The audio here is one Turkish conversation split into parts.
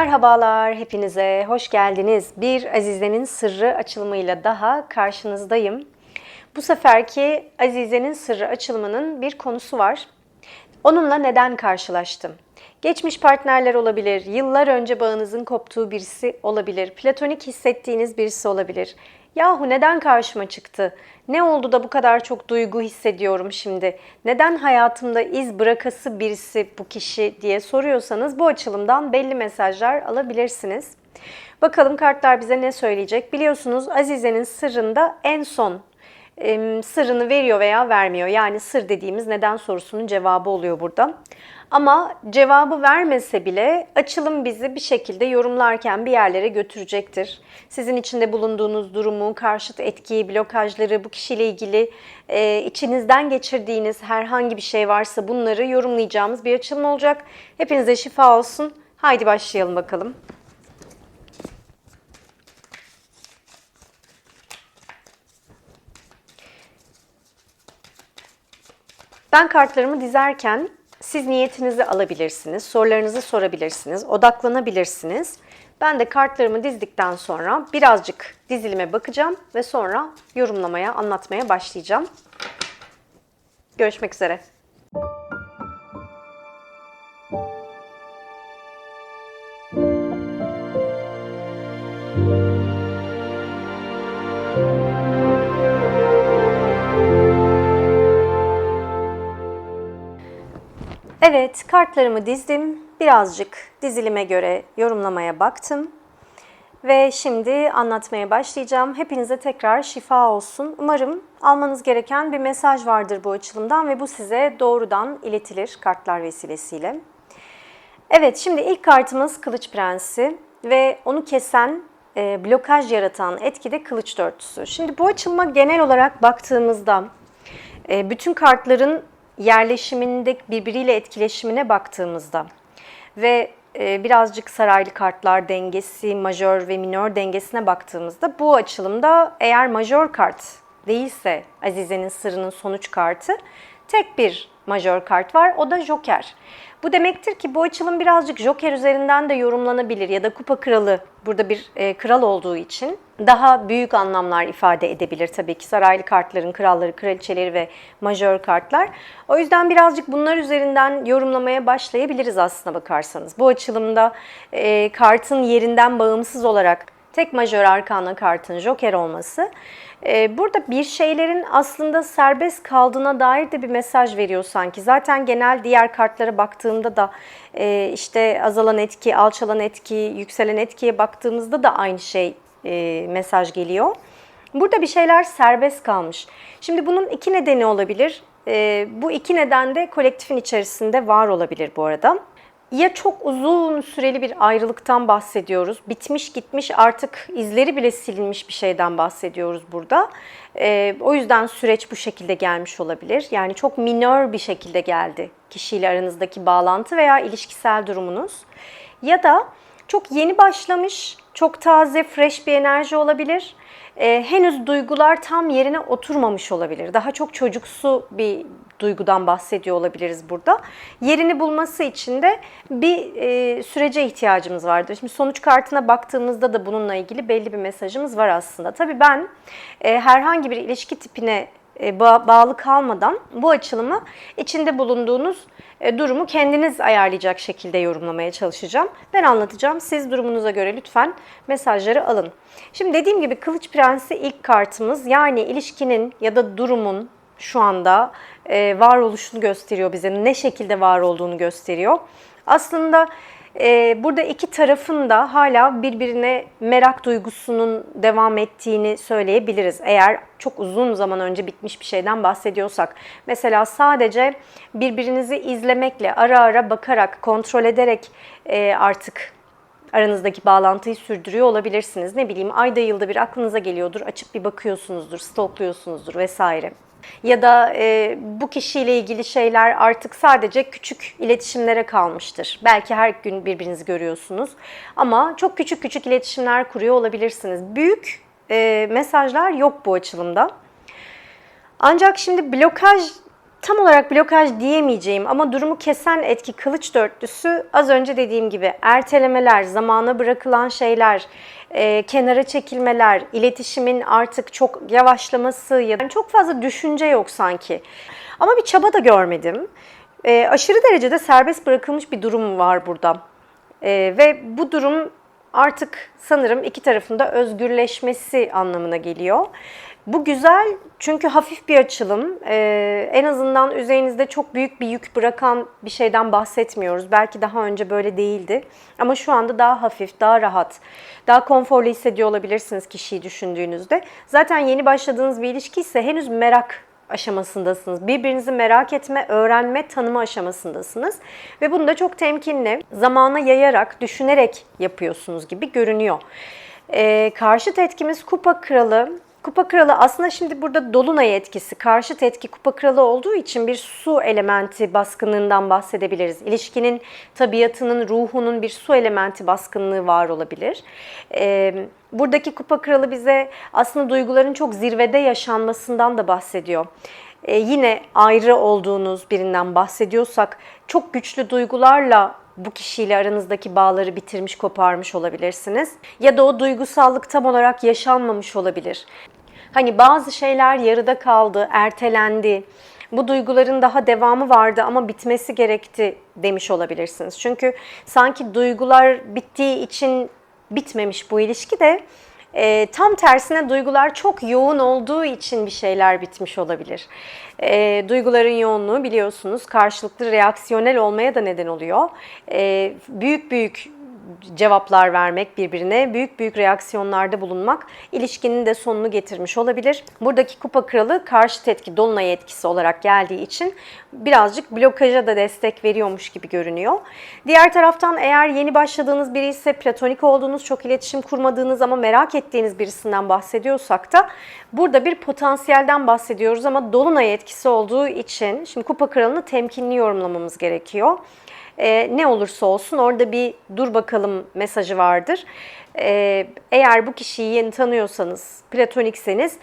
Merhabalar hepinize, hoş geldiniz. Bir Azize'nin sırrı açılımıyla daha karşınızdayım. Bu seferki Azize'nin sırrı açılımının bir konusu var. Onunla neden karşılaştım? Geçmiş partnerler olabilir, yıllar önce bağınızın koptuğu birisi olabilir, platonik hissettiğiniz birisi olabilir. Yahu neden karşıma çıktı? Ne oldu da bu kadar çok duygu hissediyorum şimdi? Neden hayatımda iz bırakası birisi bu kişi diye soruyorsanız bu açılımdan belli mesajlar alabilirsiniz. Bakalım kartlar bize ne söyleyecek? Biliyorsunuz Azize'nin sırrında en son em, sırrını veriyor veya vermiyor. Yani sır dediğimiz neden sorusunun cevabı oluyor burada. Ama cevabı vermese bile açılım bizi bir şekilde yorumlarken bir yerlere götürecektir. Sizin içinde bulunduğunuz durumu, karşıt etkiyi, blokajları, bu kişiyle ilgili e, içinizden geçirdiğiniz herhangi bir şey varsa bunları yorumlayacağımız bir açılım olacak. Hepinize şifa olsun. Haydi başlayalım bakalım. Ben kartlarımı dizerken siz niyetinizi alabilirsiniz, sorularınızı sorabilirsiniz, odaklanabilirsiniz. Ben de kartlarımı dizdikten sonra birazcık dizilime bakacağım ve sonra yorumlamaya, anlatmaya başlayacağım. Görüşmek üzere. Evet, kartlarımı dizdim. Birazcık dizilime göre yorumlamaya baktım. Ve şimdi anlatmaya başlayacağım. Hepinize tekrar şifa olsun. Umarım almanız gereken bir mesaj vardır bu açılımdan ve bu size doğrudan iletilir kartlar vesilesiyle. Evet, şimdi ilk kartımız Kılıç Prensi ve onu kesen, e, blokaj yaratan etki de Kılıç Dörtlüsü. Şimdi bu açılıma genel olarak baktığımızda e, bütün kartların yerleşiminde birbiriyle etkileşimine baktığımızda ve e, birazcık saraylı kartlar dengesi, majör ve minör dengesine baktığımızda bu açılımda eğer majör kart değilse Azize'nin sırrının sonuç kartı tek bir majör kart var o da Joker. Bu demektir ki bu açılım birazcık Joker üzerinden de yorumlanabilir ya da Kupa Kralı burada bir e, kral olduğu için daha büyük anlamlar ifade edebilir tabii ki saraylı kartların kralları, kraliçeleri ve majör kartlar. O yüzden birazcık bunlar üzerinden yorumlamaya başlayabiliriz aslına bakarsanız. Bu açılımda e, kartın yerinden bağımsız olarak tek majör arkana kartın joker olması burada bir şeylerin aslında serbest kaldığına dair de bir mesaj veriyor sanki. Zaten genel diğer kartlara baktığımda da e, işte azalan etki, alçalan etki, yükselen etkiye baktığımızda da aynı şey e, mesaj geliyor. Burada bir şeyler serbest kalmış. Şimdi bunun iki nedeni olabilir. E, bu iki neden de kolektifin içerisinde var olabilir bu arada. Ya çok uzun süreli bir ayrılıktan bahsediyoruz. Bitmiş gitmiş artık izleri bile silinmiş bir şeyden bahsediyoruz burada. E, o yüzden süreç bu şekilde gelmiş olabilir. Yani çok minör bir şekilde geldi kişiyle aranızdaki bağlantı veya ilişkisel durumunuz. Ya da çok yeni başlamış, çok taze, fresh bir enerji olabilir. Ee, henüz duygular tam yerine oturmamış olabilir. Daha çok çocuksu bir duygudan bahsediyor olabiliriz burada. Yerini bulması için de bir e, sürece ihtiyacımız vardır. Şimdi sonuç kartına baktığımızda da bununla ilgili belli bir mesajımız var aslında. Tabii ben e, herhangi bir ilişki tipine e, bağlı kalmadan bu açılımı içinde bulunduğunuz e, durumu kendiniz ayarlayacak şekilde yorumlamaya çalışacağım. Ben anlatacağım. Siz durumunuza göre lütfen mesajları alın. Şimdi dediğim gibi Kılıç Prensi ilk kartımız. Yani ilişkinin ya da durumun şu anda e, varoluşunu gösteriyor bize. Ne şekilde var olduğunu gösteriyor. Aslında ee, burada iki tarafın da hala birbirine merak duygusunun devam ettiğini söyleyebiliriz. Eğer çok uzun zaman önce bitmiş bir şeyden bahsediyorsak. Mesela sadece birbirinizi izlemekle, ara ara bakarak, kontrol ederek e, artık aranızdaki bağlantıyı sürdürüyor olabilirsiniz. Ne bileyim ayda yılda bir aklınıza geliyordur, açıp bir bakıyorsunuzdur, stalkluyorsunuzdur vesaire ya da e, bu kişiyle ilgili şeyler artık sadece küçük iletişimlere kalmıştır. Belki her gün birbirinizi görüyorsunuz ama çok küçük küçük iletişimler kuruyor olabilirsiniz. Büyük e, mesajlar yok bu açılımda. Ancak şimdi blokaj tam olarak blokaj diyemeyeceğim ama durumu kesen etki kılıç dörtlüsü az önce dediğim gibi ertelemeler, zamana bırakılan şeyler, e, kenara çekilmeler, iletişimin artık çok yavaşlaması ya da çok fazla düşünce yok sanki. Ama bir çaba da görmedim. E, aşırı derecede serbest bırakılmış bir durum var burada. E, ve bu durum artık sanırım iki tarafında özgürleşmesi anlamına geliyor. Bu güzel çünkü hafif bir açılım. Ee, en azından üzerinizde çok büyük bir yük bırakan bir şeyden bahsetmiyoruz. Belki daha önce böyle değildi. Ama şu anda daha hafif, daha rahat, daha konforlu hissediyor olabilirsiniz kişiyi düşündüğünüzde. Zaten yeni başladığınız bir ilişki ise henüz merak aşamasındasınız. Birbirinizi merak etme, öğrenme, tanıma aşamasındasınız. Ve bunu da çok temkinli, zamana yayarak, düşünerek yapıyorsunuz gibi görünüyor. Ee, karşıt etkimiz kupa kralı. Kupa kralı aslında şimdi burada dolunay etkisi, karşıt etki kupa kralı olduğu için bir su elementi baskınlığından bahsedebiliriz. İlişkinin tabiatının, ruhunun bir su elementi baskınlığı var olabilir. Ee, buradaki kupa kralı bize aslında duyguların çok zirvede yaşanmasından da bahsediyor. Ee, yine ayrı olduğunuz birinden bahsediyorsak çok güçlü duygularla bu kişiyle aranızdaki bağları bitirmiş, koparmış olabilirsiniz. Ya da o duygusallık tam olarak yaşanmamış olabilir. Hani bazı şeyler yarıda kaldı, ertelendi. Bu duyguların daha devamı vardı ama bitmesi gerekti demiş olabilirsiniz. Çünkü sanki duygular bittiği için bitmemiş bu ilişki de e, tam tersine duygular çok yoğun olduğu için bir şeyler bitmiş olabilir. E, duyguların yoğunluğu biliyorsunuz karşılıklı reaksiyonel olmaya da neden oluyor. E, büyük büyük cevaplar vermek birbirine, büyük büyük reaksiyonlarda bulunmak ilişkinin de sonunu getirmiş olabilir. Buradaki kupa kralı karşı etki, dolunay etkisi olarak geldiği için birazcık blokaja da destek veriyormuş gibi görünüyor. Diğer taraftan eğer yeni başladığınız biri ise platonik olduğunuz, çok iletişim kurmadığınız ama merak ettiğiniz birisinden bahsediyorsak da burada bir potansiyelden bahsediyoruz ama dolunay etkisi olduğu için şimdi kupa kralını temkinli yorumlamamız gerekiyor e, ne olursa olsun orada bir dur bakalım mesajı vardır. E, eğer bu kişiyi yeni tanıyorsanız, platonikseniz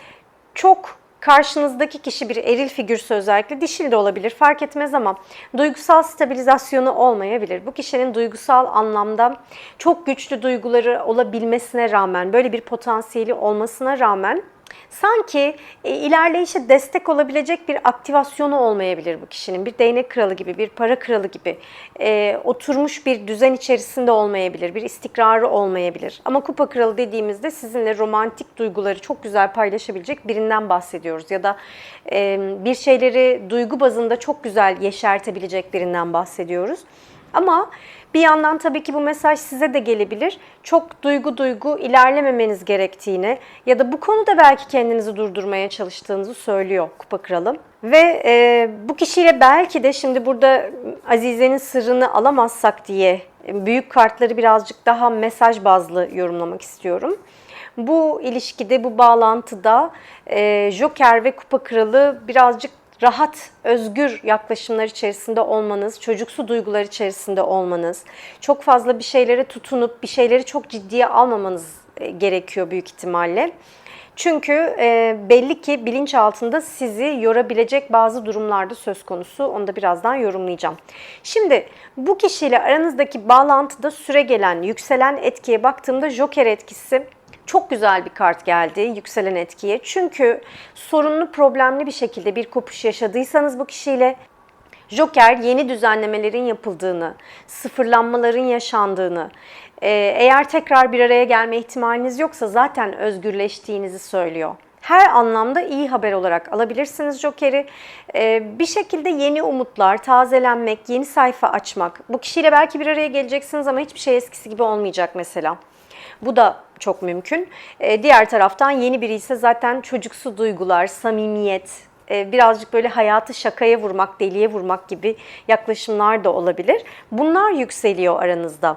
çok karşınızdaki kişi bir eril figürse özellikle dişil de olabilir fark etmez ama duygusal stabilizasyonu olmayabilir. Bu kişinin duygusal anlamda çok güçlü duyguları olabilmesine rağmen böyle bir potansiyeli olmasına rağmen sanki e, ilerleyişe destek olabilecek bir aktivasyonu olmayabilir bu kişinin. Bir değnek kralı gibi, bir para kralı gibi e, oturmuş bir düzen içerisinde olmayabilir, bir istikrarı olmayabilir. Ama kupa kralı dediğimizde sizinle romantik duyguları çok güzel paylaşabilecek birinden bahsediyoruz. Ya da e, bir şeyleri duygu bazında çok güzel yeşertebilecek birinden bahsediyoruz. Ama bir yandan tabii ki bu mesaj size de gelebilir. Çok duygu duygu ilerlememeniz gerektiğini ya da bu konuda belki kendinizi durdurmaya çalıştığınızı söylüyor Kupa Kralı. Ve e, bu kişiyle belki de şimdi burada Azize'nin sırrını alamazsak diye büyük kartları birazcık daha mesaj bazlı yorumlamak istiyorum. Bu ilişkide, bu bağlantıda e, Joker ve Kupa Kralı birazcık rahat, özgür yaklaşımlar içerisinde olmanız, çocuksu duygular içerisinde olmanız, çok fazla bir şeylere tutunup bir şeyleri çok ciddiye almamanız e, gerekiyor büyük ihtimalle. Çünkü e, belli ki bilinç altında sizi yorabilecek bazı durumlarda söz konusu. Onu da birazdan yorumlayacağım. Şimdi bu kişiyle aranızdaki bağlantıda süre gelen, yükselen etkiye baktığımda Joker etkisi çok güzel bir kart geldi yükselen etkiye. Çünkü sorunlu, problemli bir şekilde bir kopuş yaşadıysanız bu kişiyle Joker yeni düzenlemelerin yapıldığını, sıfırlanmaların yaşandığını, e, eğer tekrar bir araya gelme ihtimaliniz yoksa zaten özgürleştiğinizi söylüyor her anlamda iyi haber olarak alabilirsiniz Joker'i. Ee, bir şekilde yeni umutlar, tazelenmek, yeni sayfa açmak. Bu kişiyle belki bir araya geleceksiniz ama hiçbir şey eskisi gibi olmayacak mesela. Bu da çok mümkün. Ee, diğer taraftan yeni biri ise zaten çocuksu duygular, samimiyet, e, birazcık böyle hayatı şakaya vurmak, deliye vurmak gibi yaklaşımlar da olabilir. Bunlar yükseliyor aranızda.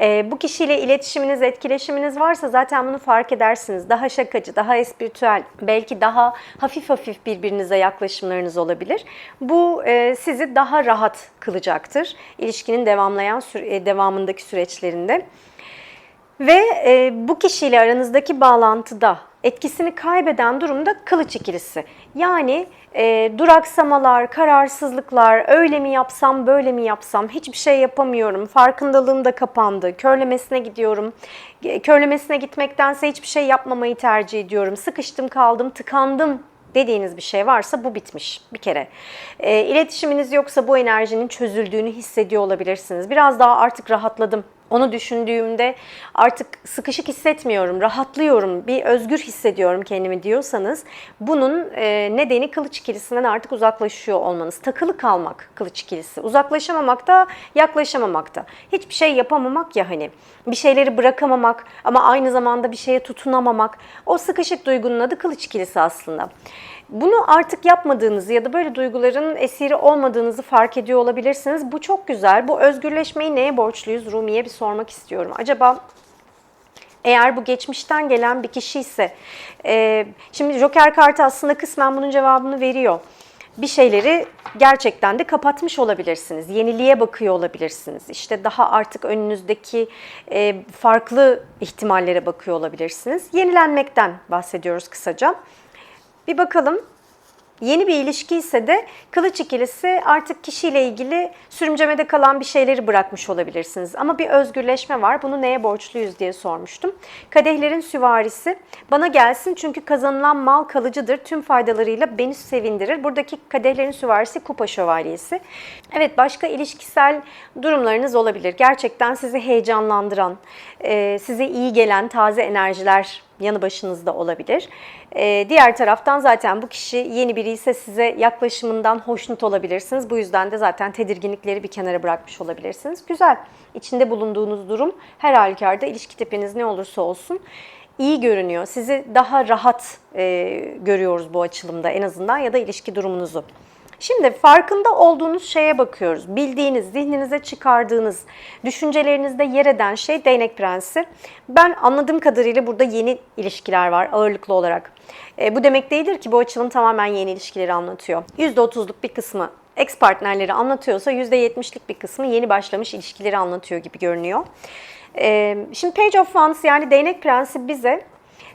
E, bu kişiyle iletişiminiz, etkileşiminiz varsa zaten bunu fark edersiniz. Daha şakacı, daha espiritüel, belki daha hafif hafif birbirinize yaklaşımlarınız olabilir. Bu e, sizi daha rahat kılacaktır ilişkinin devamlayan süre, devamındaki süreçlerinde. Ve e, bu kişiyle aranızdaki bağlantıda etkisini kaybeden durumda kılıç ikilisi. Yani e, duraksamalar, kararsızlıklar, öyle mi yapsam, böyle mi yapsam, hiçbir şey yapamıyorum, farkındalığım da kapandı, körlemesine gidiyorum, E, körlemesine gitmektense hiçbir şey yapmamayı tercih ediyorum, sıkıştım kaldım, tıkandım dediğiniz bir şey varsa bu bitmiş bir kere. E, iletişiminiz yoksa bu enerjinin çözüldüğünü hissediyor olabilirsiniz. Biraz daha artık rahatladım. Onu düşündüğümde artık sıkışık hissetmiyorum, rahatlıyorum, bir özgür hissediyorum kendimi diyorsanız bunun e, nedeni kılıç ikilisinden artık uzaklaşıyor olmanız. Takılı kalmak kılıç ikilisi. Uzaklaşamamak da yaklaşamamak da. Hiçbir şey yapamamak ya hani. Bir şeyleri bırakamamak ama aynı zamanda bir şeye tutunamamak. O sıkışık duygunun adı kılıç ikilisi aslında. Bunu artık yapmadığınızı ya da böyle duyguların esiri olmadığınızı fark ediyor olabilirsiniz. Bu çok güzel. Bu özgürleşmeyi neye borçluyuz Rumi'ye bir sormak istiyorum. Acaba eğer bu geçmişten gelen bir kişi ise, e, şimdi Joker kartı aslında kısmen bunun cevabını veriyor. Bir şeyleri gerçekten de kapatmış olabilirsiniz. Yeniliğe bakıyor olabilirsiniz. İşte daha artık önünüzdeki e, farklı ihtimallere bakıyor olabilirsiniz. Yenilenmekten bahsediyoruz kısaca. Bir bakalım. Yeni bir ilişki ise de kılıç ikilisi artık kişiyle ilgili sürümcemede kalan bir şeyleri bırakmış olabilirsiniz. Ama bir özgürleşme var. Bunu neye borçluyuz diye sormuştum. Kadehlerin süvarisi bana gelsin çünkü kazanılan mal kalıcıdır. Tüm faydalarıyla beni sevindirir. Buradaki kadehlerin süvarisi kupa şövalyesi. Evet başka ilişkisel durumlarınız olabilir. Gerçekten sizi heyecanlandıran, e, size iyi gelen taze enerjiler yanı başınızda olabilir. Ee, diğer taraftan zaten bu kişi yeni biri ise size yaklaşımından hoşnut olabilirsiniz. Bu yüzden de zaten tedirginlikleri bir kenara bırakmış olabilirsiniz. Güzel. İçinde bulunduğunuz durum her halükarda ilişki tipiniz ne olursa olsun iyi görünüyor. Sizi daha rahat e, görüyoruz bu açılımda en azından ya da ilişki durumunuzu. Şimdi farkında olduğunuz şeye bakıyoruz. Bildiğiniz, zihninize çıkardığınız, düşüncelerinizde yer eden şey değnek prensi. Ben anladığım kadarıyla burada yeni ilişkiler var ağırlıklı olarak. E, bu demek değildir ki bu açılım tamamen yeni ilişkileri anlatıyor. %30'luk bir kısmı ex partnerleri anlatıyorsa %70'lik bir kısmı yeni başlamış ilişkileri anlatıyor gibi görünüyor. E, şimdi Page of Wands yani değnek prensi bize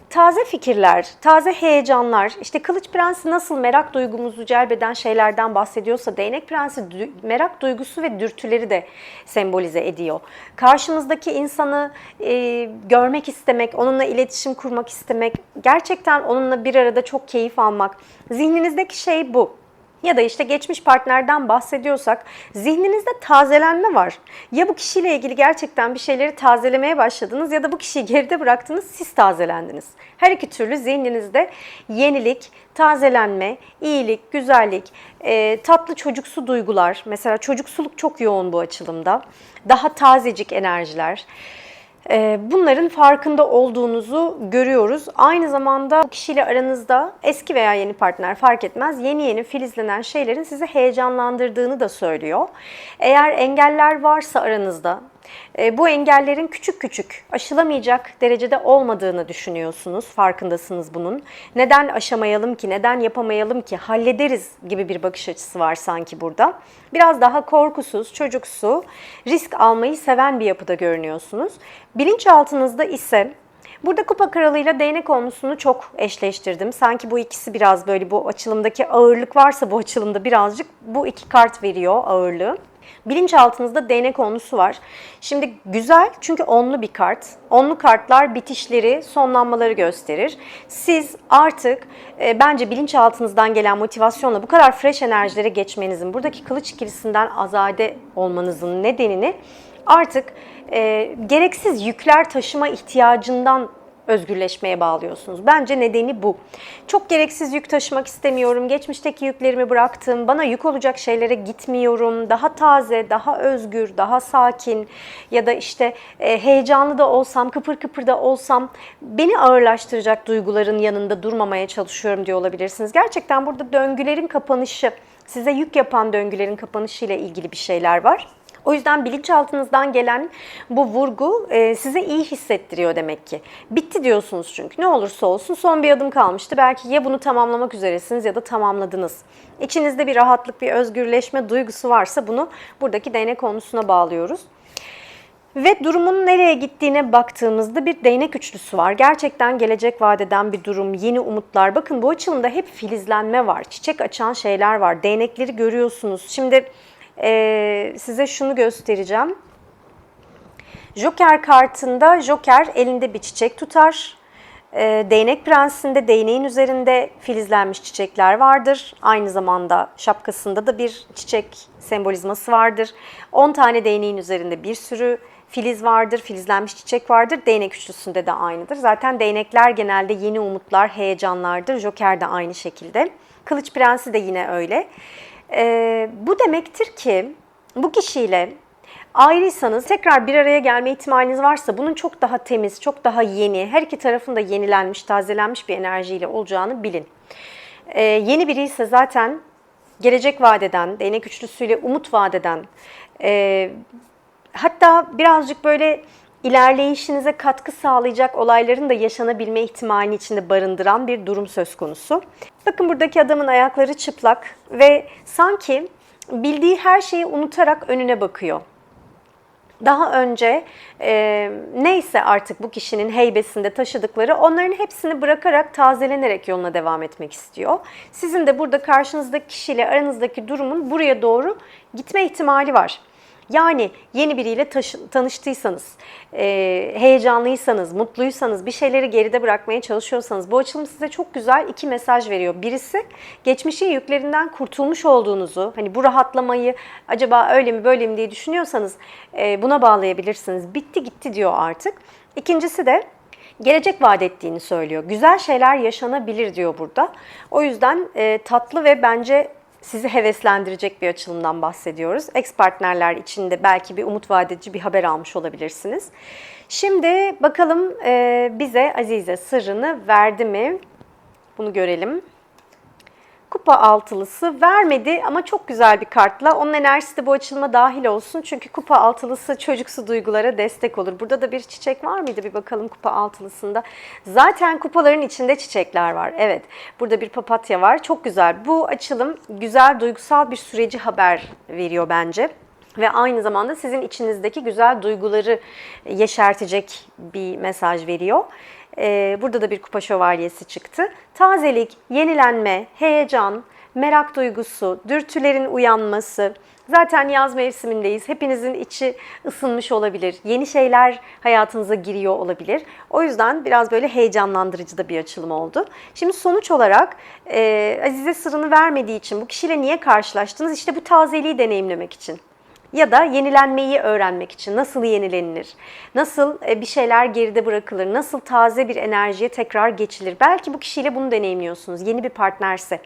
taze fikirler, taze heyecanlar, işte Kılıç Prensi nasıl merak duygumuzu celbeden şeylerden bahsediyorsa Değnek Prensi merak duygusu ve dürtüleri de sembolize ediyor. Karşımızdaki insanı e, görmek istemek, onunla iletişim kurmak istemek, gerçekten onunla bir arada çok keyif almak. Zihninizdeki şey bu. Ya da işte geçmiş partnerden bahsediyorsak zihninizde tazelenme var. Ya bu kişiyle ilgili gerçekten bir şeyleri tazelemeye başladınız ya da bu kişiyi geride bıraktınız siz tazelendiniz. Her iki türlü zihninizde yenilik, tazelenme, iyilik, güzellik, e, tatlı çocuksu duygular. Mesela çocuksuluk çok yoğun bu açılımda. Daha tazecik enerjiler. Ee, Bunların farkında olduğunuzu görüyoruz. Aynı zamanda bu kişiyle aranızda eski veya yeni partner fark etmez yeni yeni filizlenen şeylerin sizi heyecanlandırdığını da söylüyor. Eğer engeller varsa aranızda bu engellerin küçük küçük aşılamayacak derecede olmadığını düşünüyorsunuz. Farkındasınız bunun. Neden aşamayalım ki, neden yapamayalım ki, hallederiz gibi bir bakış açısı var sanki burada. Biraz daha korkusuz, çocuksu, risk almayı seven bir yapıda görünüyorsunuz. Bilinçaltınızda ise Burada kupa kralıyla değnek onlusunu çok eşleştirdim. Sanki bu ikisi biraz böyle bu açılımdaki ağırlık varsa bu açılımda birazcık bu iki kart veriyor ağırlığı. Bilinçaltınızda değnek onlusu var. Şimdi güzel çünkü onlu bir kart. Onlu kartlar bitişleri, sonlanmaları gösterir. Siz artık e, bence bilinçaltınızdan gelen motivasyonla bu kadar fresh enerjilere geçmenizin, buradaki kılıç ikilisinden azade olmanızın nedenini artık e, gereksiz yükler taşıma ihtiyacından özgürleşmeye bağlıyorsunuz. Bence nedeni bu. Çok gereksiz yük taşımak istemiyorum. Geçmişteki yüklerimi bıraktım. Bana yük olacak şeylere gitmiyorum. Daha taze, daha özgür, daha sakin ya da işte e, heyecanlı da olsam, kıpır kıpır da olsam beni ağırlaştıracak duyguların yanında durmamaya çalışıyorum diyor olabilirsiniz. Gerçekten burada döngülerin kapanışı, size yük yapan döngülerin kapanışı ile ilgili bir şeyler var. O yüzden bilinçaltınızdan gelen bu vurgu e, size iyi hissettiriyor demek ki. Bitti diyorsunuz çünkü. Ne olursa olsun son bir adım kalmıştı. Belki ya bunu tamamlamak üzeresiniz ya da tamamladınız. İçinizde bir rahatlık, bir özgürleşme duygusu varsa bunu buradaki değnek konusuna bağlıyoruz. Ve durumun nereye gittiğine baktığımızda bir değnek üçlüsü var. Gerçekten gelecek vadeden bir durum, yeni umutlar. Bakın bu açılımda hep filizlenme var, çiçek açan şeyler var. Değnekleri görüyorsunuz. Şimdi e, size şunu göstereceğim. Joker kartında Joker elinde bir çiçek tutar. E, değnek prensinde değneğin üzerinde filizlenmiş çiçekler vardır. Aynı zamanda şapkasında da bir çiçek sembolizması vardır. 10 tane değneğin üzerinde bir sürü filiz vardır, filizlenmiş çiçek vardır. Değnek üçlüsünde de aynıdır. Zaten değnekler genelde yeni umutlar, heyecanlardır. Joker de aynı şekilde. Kılıç prensi de yine öyle. E, bu demektir ki bu kişiyle ayrıysanız tekrar bir araya gelme ihtimaliniz varsa bunun çok daha temiz, çok daha yeni, her iki tarafın da yenilenmiş, tazelenmiş bir enerjiyle olacağını bilin. Ee, yeni biri ise zaten gelecek vadeden, değnek üçlüsüyle umut vadeden, e, hatta birazcık böyle ilerleyişinize katkı sağlayacak olayların da yaşanabilme ihtimalini içinde barındıran bir durum söz konusu. Bakın buradaki adamın ayakları çıplak ve sanki bildiği her şeyi unutarak önüne bakıyor daha önce e, neyse artık bu kişinin heybesinde taşıdıkları onların hepsini bırakarak tazelenerek yoluna devam etmek istiyor. Sizin de burada karşınızdaki kişiyle aranızdaki durumun buraya doğru gitme ihtimali var. Yani yeni biriyle tanıştıysanız, e, heyecanlıysanız, mutluysanız, bir şeyleri geride bırakmaya çalışıyorsanız bu açılım size çok güzel iki mesaj veriyor. Birisi geçmişin yüklerinden kurtulmuş olduğunuzu, hani bu rahatlamayı acaba öyle mi böyle mi diye düşünüyorsanız e, buna bağlayabilirsiniz. Bitti gitti diyor artık. İkincisi de gelecek vaat ettiğini söylüyor. Güzel şeyler yaşanabilir diyor burada. O yüzden e, tatlı ve bence sizi heveslendirecek bir açılımdan bahsediyoruz. Ex partnerler için de belki bir umut vadedici bir haber almış olabilirsiniz. Şimdi bakalım e, bize Azize sırrını verdi mi? Bunu görelim. Kupa altılısı vermedi ama çok güzel bir kartla. Onun enerjisi de bu açılıma dahil olsun. Çünkü kupa altılısı çocuksu duygulara destek olur. Burada da bir çiçek var mıydı? Bir bakalım kupa altılısında. Zaten kupaların içinde çiçekler var. Evet. Burada bir papatya var. Çok güzel. Bu açılım güzel duygusal bir süreci haber veriyor bence ve aynı zamanda sizin içinizdeki güzel duyguları yeşertecek bir mesaj veriyor. Ee, burada da bir kupa şövalyesi çıktı. Tazelik, yenilenme, heyecan, merak duygusu, dürtülerin uyanması. Zaten yaz mevsimindeyiz. Hepinizin içi ısınmış olabilir. Yeni şeyler hayatınıza giriyor olabilir. O yüzden biraz böyle heyecanlandırıcı da bir açılım oldu. Şimdi sonuç olarak e, Azize sırrını vermediği için bu kişiyle niye karşılaştınız? İşte bu tazeliği deneyimlemek için ya da yenilenmeyi öğrenmek için nasıl yenilenilir, nasıl e, bir şeyler geride bırakılır, nasıl taze bir enerjiye tekrar geçilir. Belki bu kişiyle bunu deneyimliyorsunuz, yeni bir partnerse.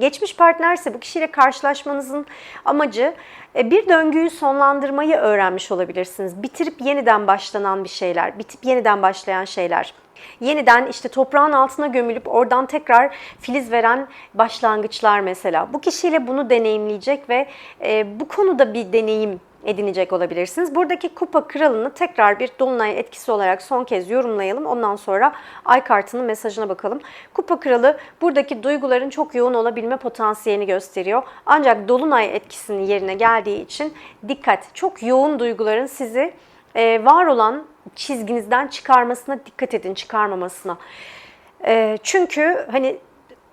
Geçmiş partnerse bu kişiyle karşılaşmanızın amacı e, bir döngüyü sonlandırmayı öğrenmiş olabilirsiniz. Bitirip yeniden başlanan bir şeyler, bitip yeniden başlayan şeyler yeniden işte toprağın altına gömülüp oradan tekrar filiz veren başlangıçlar mesela. Bu kişiyle bunu deneyimleyecek ve e, bu konuda bir deneyim edinecek olabilirsiniz. Buradaki kupa kralını tekrar bir dolunay etkisi olarak son kez yorumlayalım. Ondan sonra ay kartının mesajına bakalım. Kupa kralı buradaki duyguların çok yoğun olabilme potansiyelini gösteriyor. Ancak dolunay etkisinin yerine geldiği için dikkat. Çok yoğun duyguların sizi e, var olan çizginizden çıkarmasına dikkat edin, çıkarmamasına. E, çünkü hani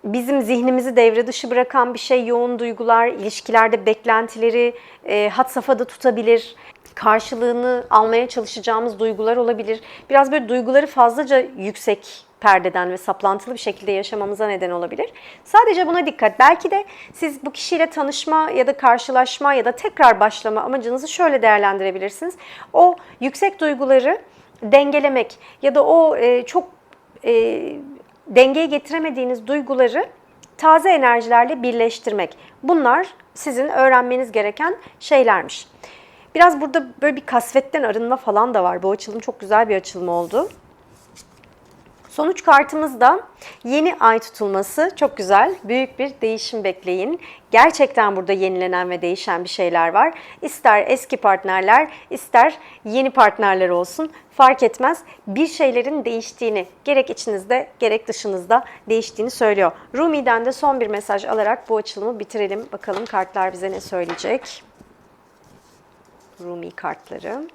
bizim zihnimizi devre dışı bırakan bir şey yoğun duygular, ilişkilerde beklentileri e, hat safhada tutabilir. Karşılığını almaya çalışacağımız duygular olabilir. Biraz böyle duyguları fazlaca yüksek perdeden ve saplantılı bir şekilde yaşamamıza neden olabilir. Sadece buna dikkat. Belki de siz bu kişiyle tanışma ya da karşılaşma ya da tekrar başlama amacınızı şöyle değerlendirebilirsiniz. O yüksek duyguları dengelemek ya da o e, çok e, dengeye getiremediğiniz duyguları taze enerjilerle birleştirmek. Bunlar sizin öğrenmeniz gereken şeylermiş. Biraz burada böyle bir kasvetten arınma falan da var. Bu açılım çok güzel bir açılım oldu. Sonuç kartımızda yeni ay tutulması çok güzel. Büyük bir değişim bekleyin. Gerçekten burada yenilenen ve değişen bir şeyler var. İster eski partnerler, ister yeni partnerler olsun fark etmez. Bir şeylerin değiştiğini, gerek içinizde gerek dışınızda değiştiğini söylüyor. Rumi'den de son bir mesaj alarak bu açılımı bitirelim. Bakalım kartlar bize ne söyleyecek. Rumi kartları.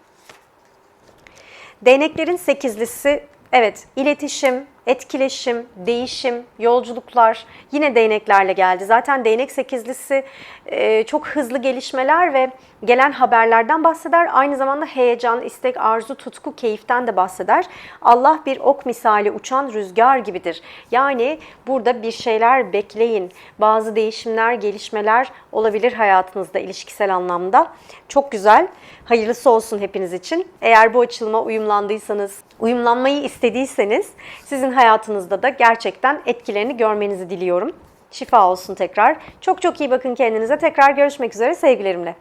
Değneklerin sekizlisi evet iletişim, etkileşim, değişim, yolculuklar yine değneklerle geldi. Zaten değnek sekizlisi e, çok hızlı gelişmeler ve gelen haberlerden bahseder. Aynı zamanda heyecan, istek, arzu, tutku, keyiften de bahseder. Allah bir ok misali uçan rüzgar gibidir. Yani burada bir şeyler bekleyin. Bazı değişimler, gelişmeler olabilir hayatınızda ilişkisel anlamda. Çok güzel. Hayırlısı olsun hepiniz için. Eğer bu açılıma uyumlandıysanız, uyumlanmayı istediyseniz sizin hayatınızda da gerçekten etkilerini görmenizi diliyorum. Şifa olsun tekrar. Çok çok iyi bakın kendinize. Tekrar görüşmek üzere sevgilerimle.